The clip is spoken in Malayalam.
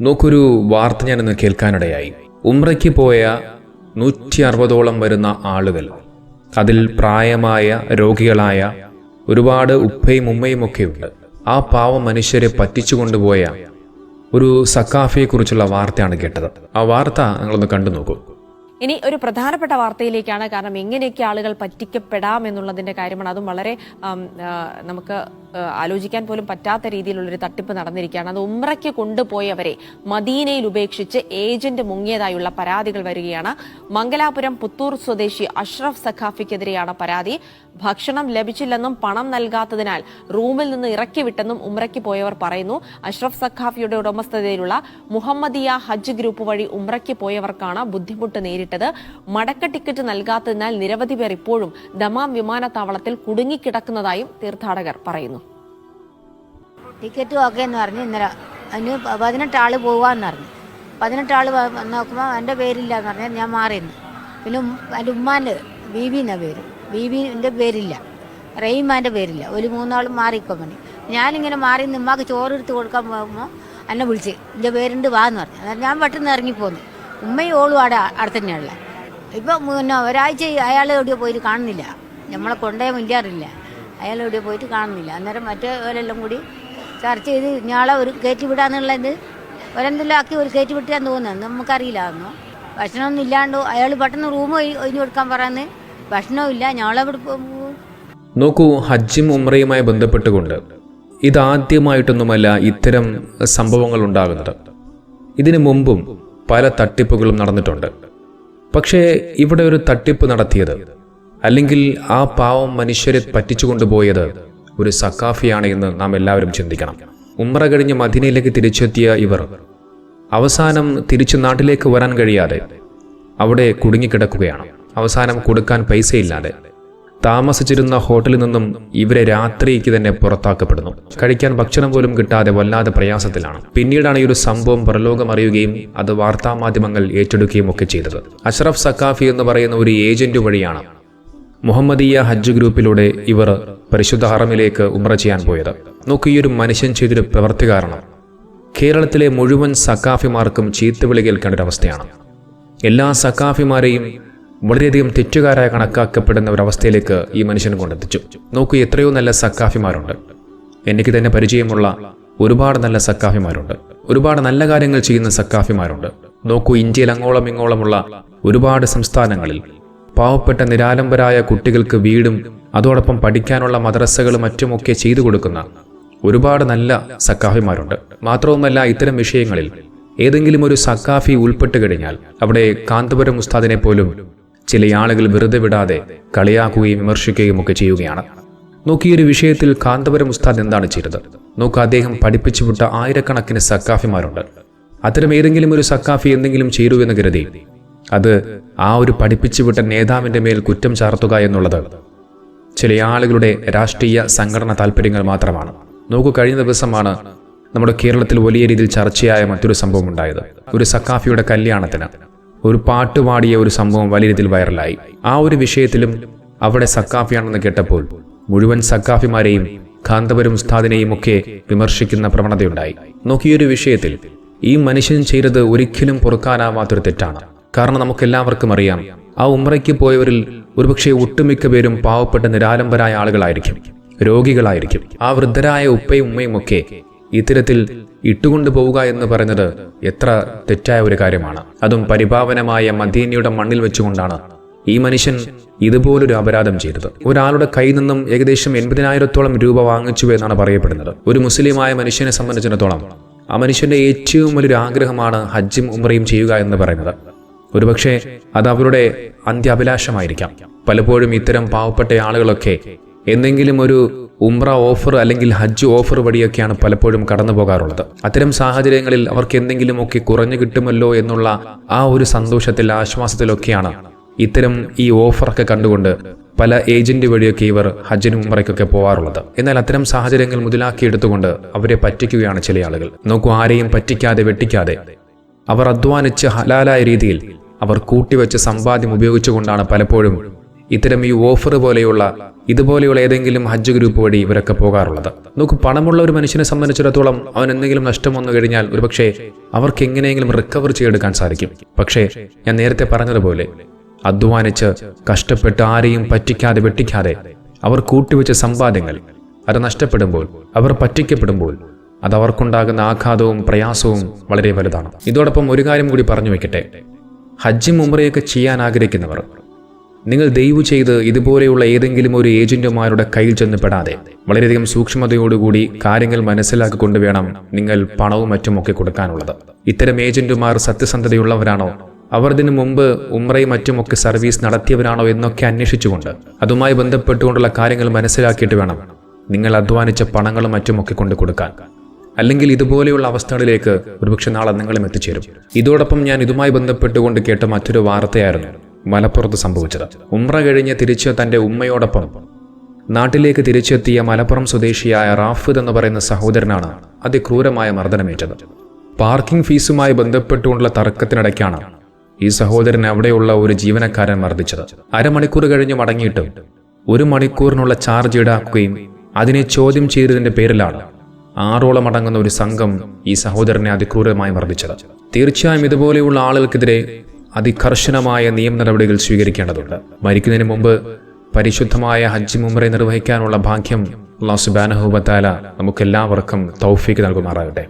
നോക്കൊരു വാർത്ത ഞാനിന്ന് കേൾക്കാനിടയായി. ഉമ്രയ്ക്ക് പോയ നൂറ്റി അറുപതോളം വരുന്ന ആളുകൾ അതിൽ പ്രായമായ രോഗികളായ ഒരുപാട് ഉപ്പയും ഉമ്മയും ഒക്കെ ഉണ്ട്. ആ പാവ മനുഷ്യരെ പറ്റിച്ചു കൊണ്ടുപോയ ഒരു സക്കാഫിയെക്കുറിച്ചുള്ള വാർത്തയാണ് കേട്ടത്. ആ വാർത്ത നിങ്ങളൊന്ന് കണ്ടു നോക്കൂ. ഇനി ഒരു പ്രധാനപ്പെട്ട വാർത്തയിലേക്കാണ്. കാരണം എങ്ങനെയൊക്കെ ആളുകൾ പറ്റിക്കപ്പെടാം എന്നുള്ളതിന്റെ കാര്യമാണ്. അതും വളരെ നമുക്ക് ആലോചിക്കാൻ പോലും പറ്റാത്ത രീതിയിലുള്ളൊരു തട്ടിപ്പ് നടന്നിരിക്കുകയാണ്. അത് ഉമ്രയ്ക്ക് കൊണ്ടുപോയവരെ മദീനയിൽ ഉപേക്ഷിച്ച് ഏജന്റ് മുങ്ങിയതായുള്ള പരാതികൾ വരികയാണ്. മംഗലാപുരം പുത്തൂർ സ്വദേശി അഷ്റഫ് സഖാഫിക്കെതിരെയാണ് പരാതി. ഭക്ഷണം ലഭിച്ചില്ലെന്നും പണം നൽകാത്തതിനാൽ റൂമിൽ നിന്ന് ഇറക്കി വിട്ടെന്നും ഉമ്രയ്ക്ക് പോയവർ പറയുന്നു. അഷ്റഫ് സഖാഫിയുടെ ഉടമസ്ഥതയിലുള്ള മുഹമ്മദിയ ഹജ്ജ് ഗ്രൂപ്പ് വഴി ഉമ്രയ്ക്ക് പോയവർക്കാണ് ബുദ്ധിമുട്ട് നേരിട്ടത്. മടക്ക ടിക്കറ്റ് നൽകാത്തതിനാൽ നിരവധി പേർ ഇപ്പോഴും ദമാം വിമാനത്താവളത്തിൽ കുടുങ്ങിക്കിടക്കുന്നതായും തീർത്ഥാടകർ പറയുന്നു. ടിക്കറ്റ് ഓക്കെ എന്ന് പറഞ്ഞ് ഇന്നലെ അതിന് പതിനെട്ട് ആൾ പോവാന്ന് പറഞ്ഞു. പതിനെട്ട് ആൾ നോക്കുമ്പോൾ എന്റെ പേരില്ല എന്ന് പറഞ്ഞാൽ ഞാൻ മാറിയിരുന്നു. പിന്നെ എന്റെ ഉമ്മാന്റെ ബി ബി എന്നാ പേര്. ബി ബിന്റെ പേരില്ല. റഹീമാന്റെ പേരില്ല. ഒരു മൂന്നാളും മാറിക്കോ പണി ഞാനിങ്ങനെ മാറി ഉമ്മാക്ക് ചോറ് എടുത്ത് കൊടുക്കാൻ പോകുമ്പോൾ എന്നെ വിളിച്ച് എന്റെ പേരുണ്ട് വാ എന്ന് പറഞ്ഞു. ഞാൻ പെട്ടെന്ന് ഇറങ്ങിപ്പോന്നു ഉമ്മയും ഓളും അവിടെ അവിടെ തന്നെയുള്ള ഇപ്പം പിന്നെ ഒരാഴ്ച അയാൾ എവിടെയോ പോയിട്ട് കാണുന്നില്ല. നമ്മളെ കൊണ്ടേ മില്ലാറില്ല അയാൾ എവിടെയോ പോയിട്ട് കാണുന്നില്ല. അന്നേരം മറ്റേ കൂടി ചർച്ച ചെയ്ത് ഇയാളെ ഒരു കയറ്റി വിടാന്നുള്ളത് ഒരെന്തെല്ലാം ആക്കി ഒരു കയറ്റി വിട്ടാൻ തോന്നുന്നു. നമുക്കറിയില്ല അതൊന്നും ഭക്ഷണമൊന്നും ഇല്ലാണ്ട് അയാൾ പെട്ടെന്ന് റൂം ഒഴിഞ്ഞു കൊടുക്കാൻ പറയുന്നത് ഞങ്ങളെവിടെ പോകും നോക്കൂ ഹജ്ജും ഉമ്രയുമായി ബന്ധപ്പെട്ടുകൊണ്ട് ഇതാദ്യമായിട്ടൊന്നുമല്ല ഇത്തരം സംഭവങ്ങൾ ഉണ്ടാകുന്നത് ഇതിനു മുമ്പും പല തട്ടിപ്പുകളും നടന്നിട്ടുണ്ട്. പക്ഷേ ഇവിടെ ഒരു തട്ടിപ്പ് നടത്തിയത് അല്ലെങ്കിൽ ആ പാവം മനുഷ്യരെ പറ്റിച്ചുകൊണ്ടുപോയത് ഒരു സക്കാഫിയാണ് എന്ന് നാം എല്ലാവരും ചിന്തിക്കണം. ഉമ്ര കഴിഞ്ഞ് മദീനയിലേക്ക് തിരിച്ചെത്തിയ ഇവർ അവസാനം തിരിച്ചു നാട്ടിലേക്ക് വരാൻ കഴിയാതെ അവിടെ കുടുങ്ങിക്കിടക്കുകയാണ്. അവസാനം കൊടുക്കാൻ പൈസയില്ലാതെ താമസിച്ചിരുന്ന ഹോട്ടലിൽ നിന്നും ഇവരെ രാത്രിക്ക് തന്നെ പുറത്താക്കപ്പെടുന്നു. കഴിക്കാൻ ഭക്ഷണം പോലും കിട്ടാതെ വല്ലാതെ പ്രയാസത്തിലാണ്. പിന്നീടാണ് ഈ ഒരു സംഭവം പ്രലോകം അറിയുകയും അത് വാർത്താമാധ്യമങ്ങൾ ഏറ്റെടുക്കുകയും ഒക്കെ ചെയ്തത്. അഷ്റഫ് സക്കാഫി എന്ന് പറയുന്ന ഒരു ഏജന്റ് വഴിയാണ് മുഹമ്മദീയ ഹജ്ജ് ഗ്രൂപ്പിലൂടെ ഇവർ പരിശുദ്ധ ഹറമിലേക്ക് ഉമ്ര ചെയ്യാൻ പോയത്. നോക്കൂ ഈ ഒരു മനുഷ്യൻ ചെയ്തൊരു പ്രവൃത്തി കാരണം. കേരളത്തിലെ മുഴുവൻ സക്കാഫിമാർക്കും ചീത്തവിളി കേൾക്കേണ്ട ഒരവസ്ഥയാണ് എല്ലാ സക്കാഫിമാരെയും വളരെയധികം തെറ്റുകാരായി കണക്കാക്കപ്പെടുന്ന ഒരവസ്ഥയിലേക്ക് ഈ മനുഷ്യൻ കൊണ്ടെത്തിച്ചു. നോക്കൂ എത്രയോ നല്ല സക്കാഫിമാരുണ്ട് എനിക്ക് തന്നെ പരിചയമുള്ള ഒരുപാട് നല്ല സക്കാഫിമാരുണ്ട് ഒരുപാട് നല്ല കാര്യങ്ങൾ ചെയ്യുന്ന സക്കാഫിമാരുണ്ട് നോക്കൂ ഇന്ത്യയിൽ അങ്ങോളം ഇങ്ങോളമുള്ള ഒരുപാട് സംസ്ഥാനങ്ങളിൽ പാവപ്പെട്ട നിരാലംബരായ കുട്ടികൾക്ക് വീടും അതോടൊപ്പം പഠിക്കാനുള്ള മദ്രസകളും മറ്റുമൊക്കെ ചെയ്തു കൊടുക്കുന്ന ഒരുപാട് നല്ല സക്കാഫിമാരുണ്ട് മാത്രവുമല്ല ഇത്തരം വിഷയങ്ങളിൽ ഏതെങ്കിലും ഒരു സക്കാഫി ഉൾപ്പെട്ട് കഴിഞ്ഞാൽ അവിടെ കാന്തപുരം ഉസ്താദിനെ പോലും ചില ആളുകൾ വെറുതെ വിടാതെ കളിയാക്കുകയും വിമർശിക്കുകയും ഒക്കെ ചെയ്യുകയാണ്. നോക്കി ഒരു വിഷയത്തിൽ കാന്തപുരം ഉസ്താദ് എന്താണ് ചെയ്തത്? നോക്ക് അദ്ദേഹം പഠിപ്പിച്ചു വിട്ട ആയിരക്കണക്കിന് സക്കാഫിമാരുണ്ട് അത്തരം ഏതെങ്കിലും ഒരു സക്കാഫി എന്തെങ്കിലും ചെയ്തു എന്ന് കരുതി അത് ആ ഒരു പഠിപ്പിച്ചു വിട്ട നേതാവിന്റെ മേൽ കുറ്റം ചാർത്തുക എന്നുള്ളത് ചില ആളുകളുടെ രാഷ്ട്രീയ സംഘടന താല്പര്യങ്ങൾ മാത്രമാണ്. നോക്കൂ കഴിഞ്ഞ ദിവസമാണ് നമ്മുടെ കേരളത്തിൽ വലിയ രീതിയിൽ ചർച്ചയായ മറ്റൊരു സംഭവം ഉണ്ടായത്. ഒരു സക്കാഫിയുടെ കല്യാണത്തിന് ഒരു പാട്ട് പാടിയ ഒരു സംഭവം വലിയ രീതിയിൽ വൈറലായി. ആ ഒരു വിഷയത്തിലും അവിടെ സക്കാഫിയാണെന്ന് കേട്ടപ്പോൾ മുഴുവൻ സക്കാഫിമാരെയും കാന്തപുരം ഉസ്താദിനെയും ഒക്കെ വിമർശിക്കുന്ന പ്രവണതയുണ്ടായി. നോക്കിയൊരു വിഷയത്തിൽ ഈ മനുഷ്യൻ ചെയ്തത് ഒരിക്കലും പൊറുക്കാനാവാത്തൊരു തെറ്റാണ്. കാരണം നമുക്കെല്ലാവർക്കും അറിയാം ആ ഉമ്രയ്ക്ക് പോയവരിൽ ഒരുപക്ഷെ ഒട്ടുമിക്ക പേരും പാവപ്പെട്ട നിരാലംബരായ ആളുകളായിരിക്കും രോഗികളായിരിക്കും. ആ വൃദ്ധരായ ഉപ്പയും ഉമ്മയും ഒക്കെ ഇത്തരത്തിൽ ഇട്ടുകൊണ്ടു പോവുക എന്ന് പറയുന്നത് എത്ര തെറ്റായ ഒരു കാര്യമാണ്. അതും പരിപാവനമായ മദീനയുടെ മണ്ണിൽ വെച്ചുകൊണ്ടാണ് ഈ മനുഷ്യൻ ഇതുപോലൊരു അപരാധം ചെയ്തത്. ഒരാളുടെ കയ്യിൽ നിന്നും ഏകദേശം എൺപതിനായിരത്തോളം രൂപ വാങ്ങിച്ചു എന്നാണ് പറയപ്പെടുന്നത്. ഒരു മുസ്ലിമായ മനുഷ്യനെ സംബന്ധിച്ചിടത്തോളം ആ മനുഷ്യന്റെ ഏറ്റവും വലിയൊരു ആഗ്രഹമാണ് ഹജ്ജും ഉമ്രയും ചെയ്യുക എന്ന് പറയുന്നത്. ഒരുപക്ഷെ അത് അവരുടെ അന്ത്യാഭിലാഷമായിരിക്കാം. പലപ്പോഴും ഇത്തരം പാവപ്പെട്ട ആളുകളൊക്കെ എന്തെങ്കിലും ഒരു ഉംറ ഓഫർ അല്ലെങ്കിൽ ഹജ്ജ് ഓഫർ വഴിയൊക്കെയാണ് പലപ്പോഴും കടന്നു പോകാറുള്ളത്. അത്തരം സാഹചര്യങ്ങളിൽ അവർക്ക് എന്തെങ്കിലുമൊക്കെ കുറഞ്ഞു കിട്ടുമല്ലോ എന്നുള്ള ആ ഒരു സന്തോഷത്തിൽ ആശ്വാസത്തിലൊക്കെയാണ് ഇത്തരം ഈ ഓഫറൊക്കെ കണ്ടുകൊണ്ട് പല ഏജന്റ് വഴിയൊക്കെ ഇവർ ഹജ്ജിനും ഉംറയ്ക്കൊക്കെ പോകാറുള്ളത്. എന്നാൽ അത്തരം സാഹചര്യങ്ങൾ മുതലാക്കിയെടുത്തുകൊണ്ട് അവരെ പറ്റിക്കുകയാണ് ചില ആളുകൾ. നോക്കൂ ആരെയും പറ്റിക്കാതെ വെട്ടിക്കാതെ അവർ അധ്വാനിച്ച് ഹലാലായ രീതിയിൽ അവർ കൂട്ടിവെച്ച സമ്പാദ്യം ഉപയോഗിച്ചുകൊണ്ടാണ് പലപ്പോഴും ഇത്തരം ഈ ഓഫർ പോലെയുള്ള ഇതുപോലെയുള്ള ഏതെങ്കിലും ഹജ്ജ് ഗ്രൂപ്പ് വഴി ഇവരൊക്കെ പോകാറുള്ളത്. നോക്ക് പണമുള്ള ഒരു മനുഷ്യനെ സംബന്ധിച്ചിടത്തോളം അവൻ എന്തെങ്കിലും നഷ്ടം വന്നു കഴിഞ്ഞാൽ ഒരുപക്ഷെ അവർക്ക് എങ്ങനെയെങ്കിലും റിക്കവർ ചെയ്തെടുക്കാൻ സാധിക്കും. പക്ഷേ ഞാൻ നേരത്തെ പറഞ്ഞതുപോലെ അധ്വാനിച്ച് കഷ്ടപ്പെട്ട് ആരെയും പറ്റിക്കാതെ വെട്ടിക്കാതെ അവർ കൂട്ടിവെച്ച സമ്പാദ്യങ്ങൾ അത് നഷ്ടപ്പെടുമ്പോൾ അവർ പറ്റിക്കപ്പെടുമ്പോൾ അത് അവർക്കുണ്ടാകുന്ന ആഘാതവും പ്രയാസവും വളരെ വലുതാണ്. ഇതോടൊപ്പം ഒരു കാര്യം കൂടി പറഞ്ഞു വെക്കട്ടെ. ഹജ്ജും ഉമ്രയൊക്കെ ചെയ്യാൻ ആഗ്രഹിക്കുന്നവർ നിങ്ങൾ ദയവ് ചെയ്ത് ഇതുപോലെയുള്ള ഏതെങ്കിലും ഒരു ഏജന്റുമാരുടെ കയ്യിൽ ചെന്ന് പെടാതെ വളരെയധികം സൂക്ഷ്മതയോടുകൂടി കാര്യങ്ങൾ മനസ്സിലാക്കിക്കൊണ്ട് വേണം നിങ്ങൾ പണവും മറ്റുമൊക്കെ കൊടുക്കാനുള്ളത്. ഇത്തരം ഏജന്റുമാർ സത്യസന്ധതയുള്ളവരാണോ? അവർ ഇതിനു മുമ്പ് ഉമ്രയും മറ്റുമൊക്കെ സർവീസ് നടത്തിയവരാണോ എന്നൊക്കെ അന്വേഷിച്ചുകൊണ്ട് അതുമായി ബന്ധപ്പെട്ടുകൊണ്ടുള്ള കാര്യങ്ങൾ മനസ്സിലാക്കിയിട്ട് വേണം നിങ്ങൾ അധ്വാനിച്ച പണങ്ങളും മറ്റുമൊക്കെ കൊണ്ട് കൊടുക്കാൻ. അല്ലെങ്കിൽ ഇതുപോലെയുള്ള അവസ്ഥകളിലേക്ക് ഒരുപക്ഷെ നാളെ നിങ്ങളും എത്തിച്ചേരും. ഇതോടൊപ്പം ഞാൻ ഇതുമായി ബന്ധപ്പെട്ടുകൊണ്ട് കേട്ട മറ്റൊരു വാർത്തയായിരുന്നു മലപ്പുറത്ത് സംഭവിച്ചത്. ഉമ്ര കഴിഞ്ഞ് തിരിച്ച് തന്റെ ഉമ്മയോടൊപ്പം നാട്ടിലേക്ക് തിരിച്ചെത്തിയ മലപ്പുറം സ്വദേശിയായ റാഫിദ് എന്ന് പറയുന്ന സഹോദരനാണ് അതിക്രൂരമായ മർദ്ദനമേറ്റത്. പാർക്കിംഗ് ഫീസുമായി ബന്ധപ്പെട്ടുകൊണ്ടുള്ള തർക്കത്തിനിടയ്ക്കാണ് ഈ സഹോദരൻ അവിടെയുള്ള ഒരു ജീവനക്കാരൻ മർദ്ദിച്ചത്. അരമണിക്കൂർ കഴിഞ്ഞ് മടങ്ങിയിട്ടും ഒരു മണിക്കൂറിനുള്ള ചാർജ് ഈടാക്കുകയും അതിനെ ചോദ്യം ചെയ്തതിന്റെ പേരിലാണ് ആറോളം അടങ്ങുന്ന ഒരു സംഘം ഈ സഹോദരനെ അതിക്രൂരമായി മർദ്ദിച്ചത്. തീർച്ചയായും ഇതുപോലെയുള്ള ആളുകൾക്കെതിരെ അതികർശനമായ നിയമ നടപടികൾ സ്വീകരിക്കേണ്ടതുണ്ട്. മരിക്കുന്നതിന് മുമ്പ് പരിശുദ്ധമായ ഹജ്ജ് മുമ്പറ നിർവഹിക്കാനുള്ള ഭാഗ്യം അള്ളാഹു സുബാനഹുബത്താല നമുക്കെല്ലാവർക്കും തൗഫീക്ക് നൽകുമാറാകട്ടെ.